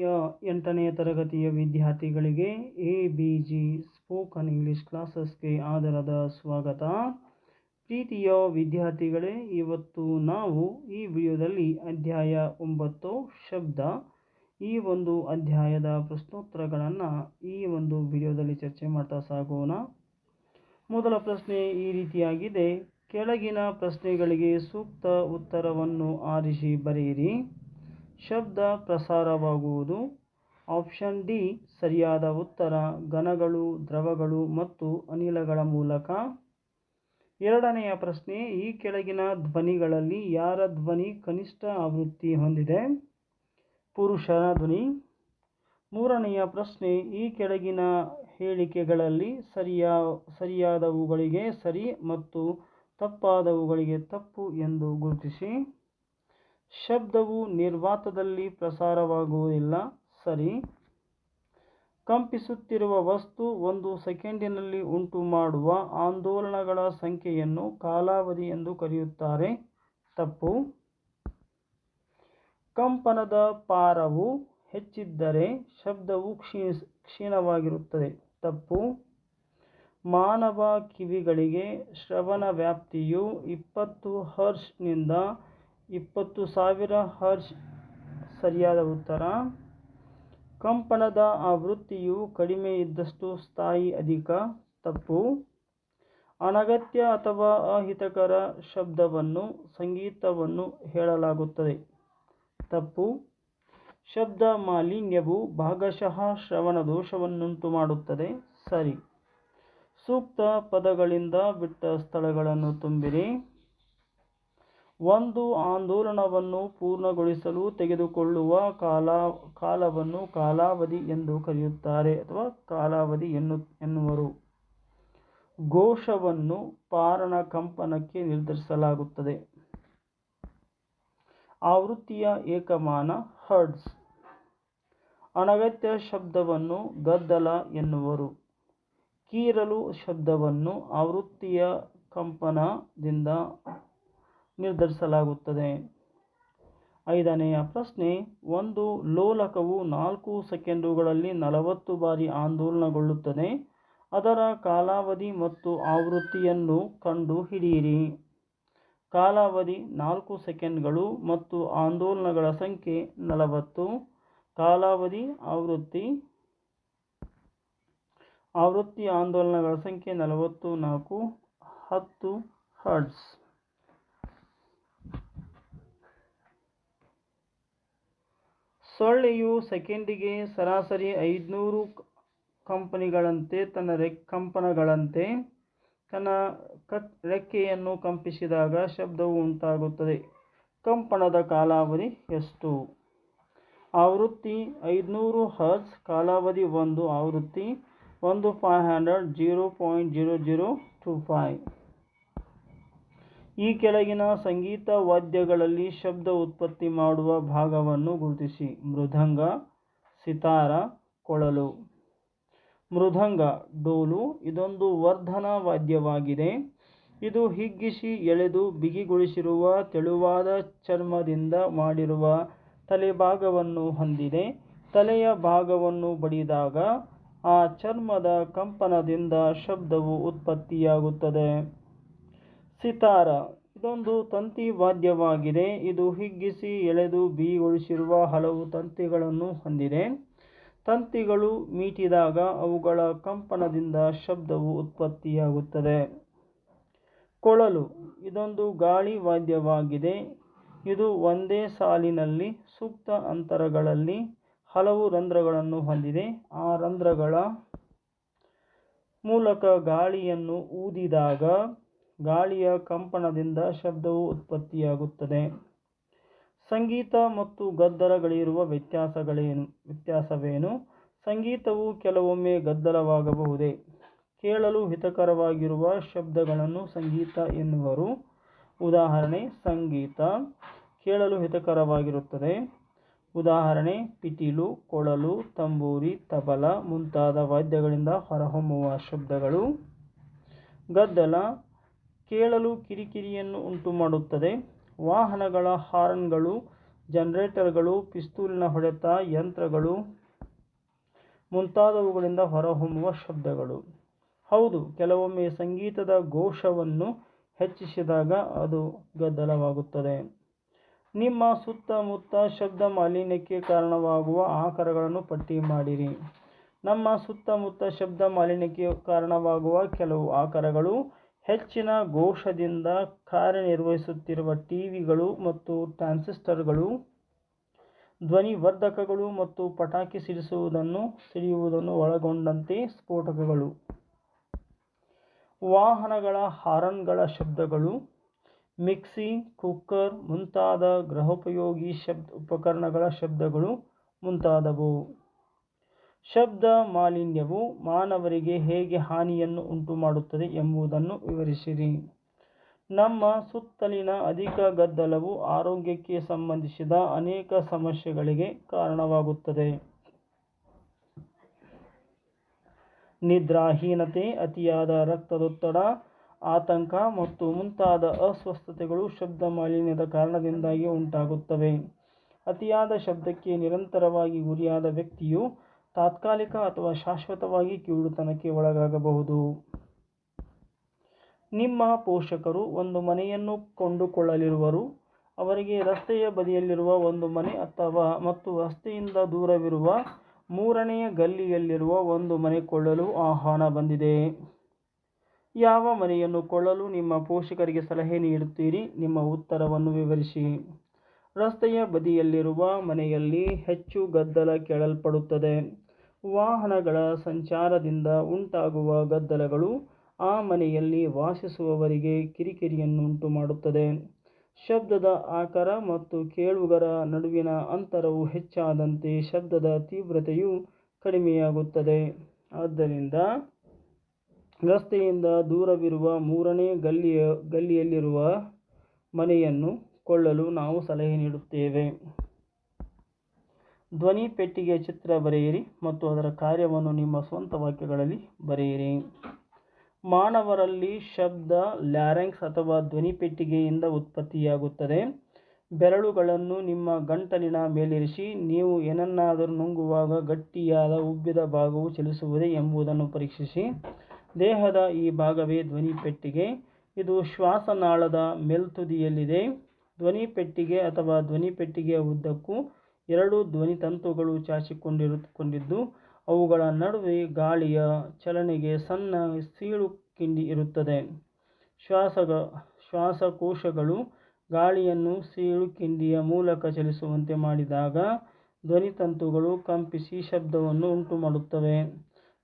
ಯ ಎಂಟನೆಯ ತರಗತಿಯ ವಿದ್ಯಾರ್ಥಿಗಳಿಗೆ A B G spoken English ಕ್ಲಾಸಸ್ಗೆ ಆದರದ ಸ್ವಾಗತ. ಪ್ರೀತಿಯ ವಿದ್ಯಾರ್ಥಿಗಳೇ, ಇವತ್ತು ನಾವು ಈ ವಿಡಿಯೋದಲ್ಲಿ ಅಧ್ಯಾಯ ಒಂಬತ್ತು, ಶಬ್ದ. ಈ ಒಂದು ಅಧ್ಯಾಯದ ಪ್ರಶ್ನೋತ್ತರಗಳನ್ನು ಈ ಒಂದು ವಿಡಿಯೋದಲ್ಲಿ ಚರ್ಚೆ ಮಾಡ್ತಾ ಸಾಗೋಣ. ಮೊದಲ ಪ್ರಶ್ನೆ ಈ ರೀತಿಯಾಗಿದೆ. ಕೆಳಗಿನ ಪ್ರಶ್ನೆಗಳಿಗೆ ಸೂಕ್ತ ಉತ್ತರವನ್ನು ಆರಿಸಿ ಬರೆಯಿರಿ. ಶಬ್ದ ಪ್ರಸಾರವಾಗುವುದು. ಆಪ್ಷನ್ ಡಿ, ಸರಿಯಾದ ಉತ್ತರ. ಘನಗಳು, ದ್ರವಗಳು ಮತ್ತು ಅನಿಲಗಳ ಮೂಲಕ. ಎರಡನೆಯ ಪ್ರಶ್ನೆ, ಈ ಕೆಳಗಿನ ಧ್ವನಿಗಳಲ್ಲಿ ಯಾರ ಧ್ವನಿ ಕನಿಷ್ಠ ಆವೃತ್ತಿ ಹೊಂದಿದೆ? ಪುರುಷರ ಧ್ವನಿ. ಮೂರನೆಯ ಪ್ರಶ್ನೆ, ಈ ಕೆಳಗಿನ ಹೇಳಿಕೆಗಳಲ್ಲಿ ಸರಿಯಾ, ಸರಿಯಾದವುಗಳಿಗೆ ಸರಿ ಮತ್ತು ತಪ್ಪಾದವುಗಳಿಗೆ ತಪ್ಪು ಎಂದು ಗುರುತಿಸಿ. ಶಬ್ದವು ನಿರ್ವಾತದಲ್ಲಿ ಪ್ರಸಾರವಾಗುವುದಿಲ್ಲ. ಸರಿ. ಕಂಪಿಸುತ್ತಿರುವ ವಸ್ತು ಒಂದು ಸೆಕೆಂಡಿನಲ್ಲಿ ಉಂಟು ಮಾಡುವ ಆಂದೋಲನಗಳ ಸಂಖ್ಯೆಯನ್ನು ಕಾಲಾವಧಿ ಎಂದು ಕರೆಯುತ್ತಾರೆ. ತಪ್ಪು. ಕಂಪನದ ಪಾರವು ಹೆಚ್ಚಿದ್ದರೆ ಶಬ್ದವು ಕ್ಷೀಣಿಸ್ ಕ್ಷೀಣವಾಗಿರುತ್ತದೆ. ತಪ್ಪು. ಮಾನವ ಕಿವಿಗಳಿಗೆ ಶ್ರವಣ ವ್ಯಾಪ್ತಿಯು ಇಪ್ಪತ್ತು ಹರ್ಷ್ನಿಂದ ಇಪ್ಪತ್ತು ಸಾವಿರ ಹರ್ಷ್ ಸರಿಯಾದ ಉತ್ತರ. ಕಂಪನದ ಆವೃತ್ತಿಯು ಕಡಿಮೆ ಇದ್ದಷ್ಟು ಸ್ಥಾಯಿ ಅಧಿಕ ತಪ್ಪು. ಅನಗತ್ಯ ಅಥವಾ ಅಹಿತಕರ ಶಬ್ದವನ್ನು, ಸಂಗೀತವನ್ನು ಹೇಳಲಾಗುತ್ತದೆ. ತಪ್ಪು. ಶಬ್ದ ಮಾಲಿನ್ಯವು ಭಾಗಶಃ ಶ್ರವಣ ದೋಷವನ್ನುಂಟು ಮಾಡುತ್ತದೆ. ಸರಿ. ಸೂಕ್ತ ಪದಗಳಿಂದ ಬಿಟ್ಟ ಸ್ಥಳಗಳನ್ನು ತುಂಬಿರಿ. ಒಂದು ಆಂದೋಲನವನ್ನು ಪೂರ್ಣಗೊಳಿಸಲು ತೆಗೆದುಕೊಳ್ಳುವ ಕಾಲ, ಕಾಲವನ್ನು ಕಾಲಾವಧಿ ಎಂದು ಕರೆಯುತ್ತಾರೆ ಅಥವಾ ಕಾಲಾವಧಿ ಎನ್ನು, ಎನ್ನುವರು. ಘೋಷವನ್ನು ಪಾರಣ ಕಂಪನಕ್ಕೆ ನಿರ್ಧರಿಸಲಾಗುತ್ತದೆ. ಆವೃತ್ತಿಯ ಏಕಮಾನ ಹರ್ಡ್ಸ್ ಅನಗತ್ಯ ಶಬ್ದವನ್ನು ಗದ್ದಲ ಎನ್ನುವರು. ಕೀರಲು ಶಬ್ದವನ್ನು ಆವೃತ್ತಿಯ ಕಂಪನದಿಂದ ನಿರ್ಧರಿಸಲಾಗುತ್ತದೆ. ಐದನೆಯ ಪ್ರಶ್ನೆ, ಒಂದು ಲೋಲಕವು ನಾಲ್ಕು ಸೆಕೆಂಡುಗಳಲ್ಲಿ ನಲವತ್ತು ಬಾರಿ ಆಂದೋಲನಗೊಳ್ಳುತ್ತದೆ, ಅದರ ಕಾಲಾವಧಿ ಮತ್ತು ಆವೃತ್ತಿಯನ್ನು ಕಂಡು ಹಿಡಿಯಿರಿ. ಕಾಲಾವಧಿ ನಾಲ್ಕು ಸೆಕೆಂಡ್ಗಳು ಮತ್ತು ಆಂದೋಲನಗಳ ಸಂಖ್ಯೆ ನಲವತ್ತು, ಕಾಲಾವಧಿ ಆವೃತ್ತಿ ಆವೃತ್ತಿ ಆಂದೋಲನಗಳ ಸಂಖ್ಯೆ ನಲವತ್ತು, ನಾಲ್ಕು, ಹತ್ತು ಹರ್ಡ್ಸ್ ಸೊಳ್ಳೆಯು ಸೆಕೆಂಡಿಗೆ ಸರಾಸರಿ ಐದುನೂರು ಕಂಪನಿಗಳಂತೆ ತನ್ನ ರೆ, ಕಂಪನಗಳಂತೆ ತನ್ನ ಕತ್, ರೆಕ್ಕೆಯನ್ನು ಕಂಪಿಸಿದಾಗ ಶಬ್ದವು ಉಂಟಾಗುತ್ತದೆ. ಕಂಪನದ ಕಾಲಾವಧಿ ಎಷ್ಟು? ಆವೃತ್ತಿ ಐದುನೂರು ಹರ್ಟ್ಸ್ ಕಾಲಾವಧಿ ಒಂದು, ಆವೃತ್ತಿ ಒಂದು five hundred, zero point zero zero two five. ಈ ಕೆಳಗಿನ ಸಂಗೀತ ವಾದ್ಯಗಳಲ್ಲಿ ಶಬ್ದ ಉತ್ಪತ್ತಿ ಮಾಡುವ ಭಾಗವನ್ನು ಗುರುತಿಸಿ. ಮೃದಂಗ, ಸಿತಾರ, ಕೊಳಲು. ಮೃದಂಗ, ಡೋಲು ಇದೊಂದು ವರ್ಧನ ವಾದ್ಯವಾಗಿದೆ. ಇದು ಹಿಗ್ಗಿಸಿ ಎಳೆದು ಬಿಗಿಗೊಳಿಸಿರುವ ತೆಳುವಾದ ಚರ್ಮದಿಂದ ಮಾಡಿರುವ ತಲೆಭಾಗವನ್ನು ಹೊಂದಿದೆ. ತಲೆಯ ಭಾಗವನ್ನು ಬಡಿದಾಗ ಆ ಚರ್ಮದ ಕಂಪನದಿಂದ ಶಬ್ದವು ಉತ್ಪತ್ತಿಯಾಗುತ್ತದೆ. ಸಿತಾರ. ಇದೊಂದು ತಂತಿ ವಾದ್ಯವಾಗಿದೆ. ಇದು ಹಿಗ್ಗಿಸಿ ಎಳೆದು ಬಿಗಿಗೊಳಿಸಿರುವ ಹಲವು ತಂತಿಗಳನ್ನು ಹೊಂದಿದೆ. ತಂತಿಗಳು ಮೀಟಿದಾಗ ಅವುಗಳ ಕಂಪನದಿಂದ ಶಬ್ದವು ಉತ್ಪತ್ತಿಯಾಗುತ್ತದೆ. ಕೊಳಲು. ಇದೊಂದು ಗಾಳಿ ವಾದ್ಯವಾಗಿದೆ. ಇದು ಒಂದೇ ಸಾಲಿನಲ್ಲಿ ಸೂಕ್ತ ಅಂತರಗಳಲ್ಲಿ ಹಲವು ರಂಧ್ರಗಳನ್ನು ಹೊಂದಿದೆ. ಆ ರಂಧ್ರಗಳ ಮೂಲಕ ಗಾಳಿಯನ್ನು ಊದಿದಾಗ ಗಾಳಿಯ ಕಂಪನದಿಂದ ಶಬ್ದವು ಉತ್ಪತ್ತಿಯಾಗುತ್ತದೆ. ಸಂಗೀತ ಮತ್ತು ಗದ್ದಲಗಳಿರುವ ವ್ಯತ್ಯಾಸಗಳೇನು? ವ್ಯತ್ಯಾಸವೇನು? ಸಂಗೀತವು ಕೆಲವೊಮ್ಮೆ ಗದ್ದಲವಾಗಬಹುದೇ? ಕೇಳಲು ಹಿತಕರವಾಗಿರುವ ಶಬ್ದಗಳನ್ನು ಸಂಗೀತ ಎನ್ನುವರು. ಉದಾಹರಣೆ, ಸಂಗೀತ ಕೇಳಲು ಹಿತಕರವಾಗಿರುತ್ತದೆ. ಉದಾಹರಣೆ, ಪಿಟೀಲು, ಕೊಳಲು, ತಂಬೂರಿ, ತಬಲ ಮುಂತಾದ ವಾದ್ಯಗಳಿಂದ ಹೊರಹೊಮ್ಮುವ ಶಬ್ದಗಳು. ಗದ್ದಲ ಕೇಳಲು ಕಿರಿಕಿರಿಯನ್ನು ಉಂಟುಮಾಡುತ್ತದೆ. ವಾಹನಗಳ ಹಾರ್ನ್ಗಳು, ಜನರೇಟರ್ಗಳು, ಪಿಸ್ತೂಲಿನ ಹೊಡೆತ, ಯಂತ್ರಗಳು ಮುಂತಾದವುಗಳಿಂದ ಹೊರಹೊಮ್ಮುವ ಶಬ್ದಗಳು. ಹೌದು, ಕೆಲವೊಮ್ಮೆ ಸಂಗೀತದ ಘೋಷವನ್ನು ಹೆಚ್ಚಿಸಿದಾಗ ಅದು ಗದ್ದಲವಾಗುತ್ತದೆ. ನಿಮ್ಮ ಸುತ್ತಮುತ್ತ ಶಬ್ದ ಮಾಲಿನ್ಯಕ್ಕೆ ಕಾರಣವಾಗುವ ಆಕಾರಗಳನ್ನು ಪಟ್ಟಿ ಮಾಡಿರಿ. ನಮ್ಮ ಸುತ್ತಮುತ್ತ ಶಬ್ದ ಮಾಲಿನ್ಯಕ್ಕೆ ಕಾರಣವಾಗುವ ಕೆಲವು ಆಕಾರಗಳು ಹೆಚ್ಚಿನ ಘೋಷದಿಂದ ಕಾರ್ಯನಿರ್ವಹಿಸುತ್ತಿರುವ ಟಿವಿಗಳು ಮತ್ತು ಟ್ರಾನ್ಸಿಸ್ಟರ್ಗಳು, ಧ್ವನಿವರ್ಧಕಗಳು ಮತ್ತು ಪಟಾಕಿ ಸಿಡಿಸುವುದನ್ನು, ಸಿಡಿಯುವುದನ್ನು ಒಳಗೊಂಡಂತೆ ಸ್ಫೋಟಕಗಳು, ವಾಹನಗಳ ಹಾರನ್ಗಳ ಶಬ್ದಗಳು, ಮಿಕ್ಸಿ, ಕುಕ್ಕರ್ ಮುಂತಾದ ಗೃಹೋಪಯೋಗಿ ಶಬ್ದ ಉಪಕರಣಗಳ ಶಬ್ದಗಳು ಮುಂತಾದವು. ಶಬ್ದ ಮಾಲಿನ್ಯವು ಮಾನವರಿಗೆ ಹೇಗೆ ಹಾನಿಯನ್ನು ಉಂಟುಮಾಡುತ್ತದೆ ಎಂಬುದನ್ನು ವಿವರಿಸಿರಿ. ನಮ್ಮ ಸುತ್ತಲಿನ ಅಧಿಕ ಗದ್ದಲವು ಆರೋಗ್ಯಕ್ಕೆ ಸಂಬಂಧಿಸಿದ ಅನೇಕ ಸಮಸ್ಯೆಗಳಿಗೆ ಕಾರಣವಾಗುತ್ತದೆ. ನಿದ್ರಾಹೀನತೆ, ಅತಿಯಾದ ರಕ್ತದೊತ್ತಡ, ಆತಂಕ ಮತ್ತು ಮುಂತಾದ ಅಸ್ವಸ್ಥತೆಗಳು ಶಬ್ದ ಮಾಲಿನ್ಯದ ಕಾರಣದಿಂದಾಗಿ ಉಂಟಾಗುತ್ತವೆ. ಅತಿಯಾದ ಶಬ್ದಕ್ಕೆ ನಿರಂತರವಾಗಿ ಗುರಿಯಾದ ವ್ಯಕ್ತಿಯು ತಾತ್ಕಾಲಿಕ ಅಥವಾ ಶಾಶ್ವತವಾಗಿ ಕಿವುಡುತನಕ್ಕೆ ಒಳಗಾಗಬಹುದು. ನಿಮ್ಮ ಪೋಷಕರು ಒಂದು ಮನೆಯನ್ನು ಕೊಂಡುಕೊಳ್ಳಲಿರುವರು. ಅವರಿಗೆ ರಸ್ತೆಯ ಬದಿಯಲ್ಲಿರುವ ಒಂದು ಮನೆ ಅಥವಾ ಮತ್ತು ರಸ್ತೆಯಿಂದ ದೂರವಿರುವ ಮೂರನೆಯ ಗಲ್ಲಿಯಲ್ಲಿರುವ ಒಂದು ಮನೆ ಕೊಳ್ಳಲು ಆಹ್ವಾನ ಬಂದಿದೆ. ಯಾವ ಮನೆಯನ್ನು ಕೊಳ್ಳಲು ನಿಮ್ಮ ಪೋಷಕರಿಗೆ ಸಲಹೆ ನೀಡುತ್ತೀರಿ? ನಿಮ್ಮ ಉತ್ತರವನ್ನು ವಿವರಿಸಿ. ರಸ್ತೆಯ ಬದಿಯಲ್ಲಿರುವ ಮನೆಯಲ್ಲಿ ಹೆಚ್ಚು ಗದ್ದಲ ಕೇಳಲ್ಪಡುತ್ತದೆ. ವಾಹನಗಳ ಸಂಚಾರದಿಂದ ಉಂಟಾಗುವ ಗದ್ದಲಗಳು ಆ ಮನೆಯಲ್ಲಿ ವಾಸಿಸುವವರಿಗೆ ಕಿರಿಕಿರಿಯನ್ನುಂಟು ಮಾಡುತ್ತದೆ ಶಬ್ದದ ಆಕಾರ ಮತ್ತು ಕೇಳುಗರ ನಡುವಿನ ಅಂತರವು ಹೆಚ್ಚಾದಂತೆ ಶಬ್ದದ ತೀವ್ರತೆಯು ಕಡಿಮೆಯಾಗುತ್ತದೆ. ಆದ್ದರಿಂದ ರಸ್ತೆಯಿಂದ ದೂರವಿರುವ ಮೂರನೇ ಗಲ್ಲಿಯ, ಗಲ್ಲಿಯಲ್ಲಿರುವ ಮನೆಯನ್ನು ಕೊಳ್ಳಲು ನಾವು ಸಲಹೆ ನೀಡುತ್ತೇವೆ. ಧ್ವನಿ ಪೆಟ್ಟಿಗೆ ಚಿತ್ರ ಬರೆಯಿರಿ ಮತ್ತು ಅದರ ಕಾರ್ಯವನ್ನು ನಿಮ್ಮ ಸ್ವಂತ ವಾಕ್ಯಗಳಲ್ಲಿ ಬರೆಯಿರಿ. ಮಾನವರಲ್ಲಿ ಶಬ್ದ ಲ್ಯಾರೆಂಕ್ಸ್ ಅಥವಾ ಧ್ವನಿ ಪೆಟ್ಟಿಗೆಯಿಂದ ಉತ್ಪತ್ತಿಯಾಗುತ್ತದೆ. ಬೆರಳುಗಳನ್ನು ನಿಮ್ಮ ಗಂಟಲಿನ ಮೇಲಿರಿಸಿ, ನೀವು ಏನನ್ನಾದರೂ ನುಂಗುವಾಗ ಗಟ್ಟಿಯಾದ ಉಬ್ಬಿದ ಭಾಗವು ಚಲಿಸುವುದೇ ಎಂಬುದನ್ನು ಪರೀಕ್ಷಿಸಿ. ದೇಹದ ಈ ಭಾಗವೇ ಧ್ವನಿ ಪೆಟ್ಟಿಗೆ. ಇದು ಶ್ವಾಸನಾಳದ ಮೇಲ್ತುದಿಯಲ್ಲಿದೆ. ಧ್ವನಿ ಪೆಟ್ಟಿಗೆ ಅಥವಾ ಧ್ವನಿ ಪೆಟ್ಟಿಗೆಯ ಉದ್ದಕ್ಕೂ ಎರಡು ಧ್ವನಿ ತಂತುಗಳು ಚಾಚಿಕೊಂಡಿರುತ್ತಿಕೊಂಡಿದ್ದು, ಅವುಗಳ ನಡುವೆ ಗಾಳಿಯ ಚಲನೆಗೆ ಸಣ್ಣ ಸೀಳು ಕಿಂಡಿ ಇರುತ್ತದೆ. ಶ್ವಾಸಗ, ಶ್ವಾಸಕೋಶಗಳು ಗಾಳಿಯನ್ನು ಸೀಳು ಕಿಂಡಿಯ ಮೂಲಕ ಚಲಿಸುವಂತೆ ಮಾಡಿದಾಗ ಧ್ವನಿತಂತುಗಳು ಕಂಪಿಸಿ ಶಬ್ದವನ್ನು ಉಂಟುಮಾಡುತ್ತವೆ.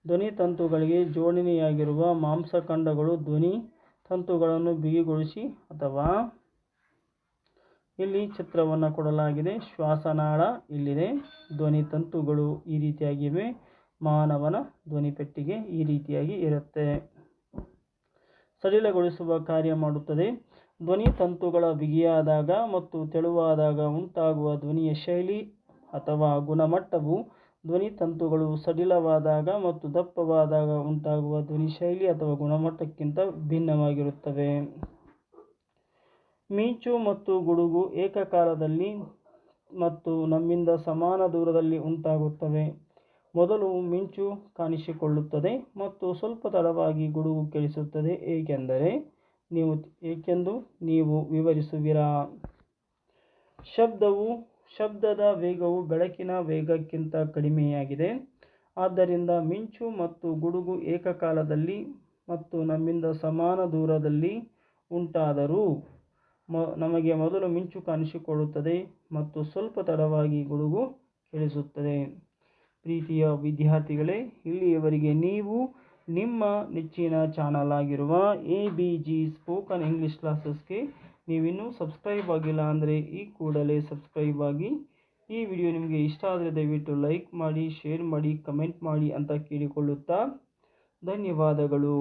ಧ್ವನಿತಂತುಗಳಿಗೆ ಜೋಡಣೆಯಾಗಿರುವ ಮಾಂಸಖಂಡಗಳು ಧ್ವನಿ ತಂತುಗಳನ್ನು ಬಿಗಿಗೊಳಿಸಿ ಅಥವಾ ಇಲ್ಲಿ ಚಿತ್ರವನ್ನು ಕೊಡಲಾಗಿದೆ. ಶ್ವಾಸನಾಳ ಇಲ್ಲಿದೆ. ಧ್ವನಿ ತಂತುಗಳು ಈ ರೀತಿಯಾಗಿವೆ. ಮಾನವನ ಧ್ವನಿ ಪೆಟ್ಟಿಗೆ ಈ ರೀತಿಯಾಗಿ ಇರುತ್ತೆ. ಸಡಿಲಗೊಳಿಸುವ ಕಾರ್ಯ ಮಾಡುತ್ತದೆ. ಧ್ವನಿ ತಂತುಗಳ ಬಿಗಿಯಾದಾಗ ಮತ್ತು ತೆಳುವಾದಾಗ ಉಂಟಾಗುವ ಧ್ವನಿಯ ಶೈಲಿ ಅಥವಾ ಗುಣಮಟ್ಟವು ಧ್ವನಿ ತಂತುಗಳು ಸಡಿಲವಾದಾಗ ಮತ್ತು ದಪ್ಪವಾದಾಗ ಉಂಟಾಗುವ ಧ್ವನಿ ಶೈಲಿ ಅಥವಾ ಗುಣಮಟ್ಟಕ್ಕಿಂತ ಭಿನ್ನವಾಗಿರುತ್ತವೆ. ಮಿಂಚು ಮತ್ತು ಗುಡುಗು ಏಕಕಾಲದಲ್ಲಿ ಮತ್ತು ನಮ್ಮಿಂದ ಸಮಾನ ದೂರದಲ್ಲಿ ಉಂಟಾಗುತ್ತವೆ. ಮೊದಲು ಮಿಂಚು ಕಾಣಿಸಿಕೊಳ್ಳುತ್ತದೆ ಮತ್ತು ಸ್ವಲ್ಪ ತಡವಾಗಿ ಗುಡುಗು ಕೇಳಿಸುತ್ತದೆ. ಏಕೆಂದರೆ ನೀವು, ಏಕೆಂದು ನೀವು ವಿವರಿಸುವಿರಾ? ಶಬ್ದವು, ಶಬ್ದದ ವೇಗವು ಬೆಳಕಿನ ವೇಗಕ್ಕಿಂತ ಕಡಿಮೆಯಾಗಿದೆ. ಆದ್ದರಿಂದ ಮಿಂಚು ಮತ್ತು ಗುಡುಗು ಏಕಕಾಲದಲ್ಲಿ ಮತ್ತು ನಮ್ಮಿಂದ ಸಮಾನ ದೂರದಲ್ಲಿ ಉಂಟಾದರೂ ನಮಗೆ ಮೊದಲು ಮಿಂಚು ಕಾಣಿಸಿಕೊಳ್ಳುತ್ತದೆ ಮತ್ತು ಸ್ವಲ್ಪ ತಡವಾಗಿ ಗುಡುಗು ಕೇಳಿಸುತ್ತದೆ. ಪ್ರೀತಿಯ ವಿದ್ಯಾರ್ಥಿಗಳೇ, ಇಲ್ಲಿಯವರೆಗೆ ನೀವು ನಿಮ್ಮ ನೆಚ್ಚಿನ ಚಾನಲ್ ಆಗಿರುವ A B G spoken English ಕ್ಲಾಸಸ್ಗೆ ನೀವಿನ್ನೂ ಸಬ್ಸ್ಕ್ರೈಬ್ ಆಗಿಲ್ಲ ಅಂದರೆ ಈ ಕೂಡಲೇ ಸಬ್ಸ್ಕ್ರೈಬ್ ಆಗಿ. ಈ ವಿಡಿಯೋ ನಿಮಗೆ ಇಷ್ಟ ಆದರೆ ದಯವಿಟ್ಟು ಲೈಕ್ ಮಾಡಿ, ಶೇರ್ ಮಾಡಿ, ಕಮೆಂಟ್ ಮಾಡಿ ಅಂತ ಕೇಳಿಕೊಳ್ಳುತ್ತಾ ಧನ್ಯವಾದಗಳು.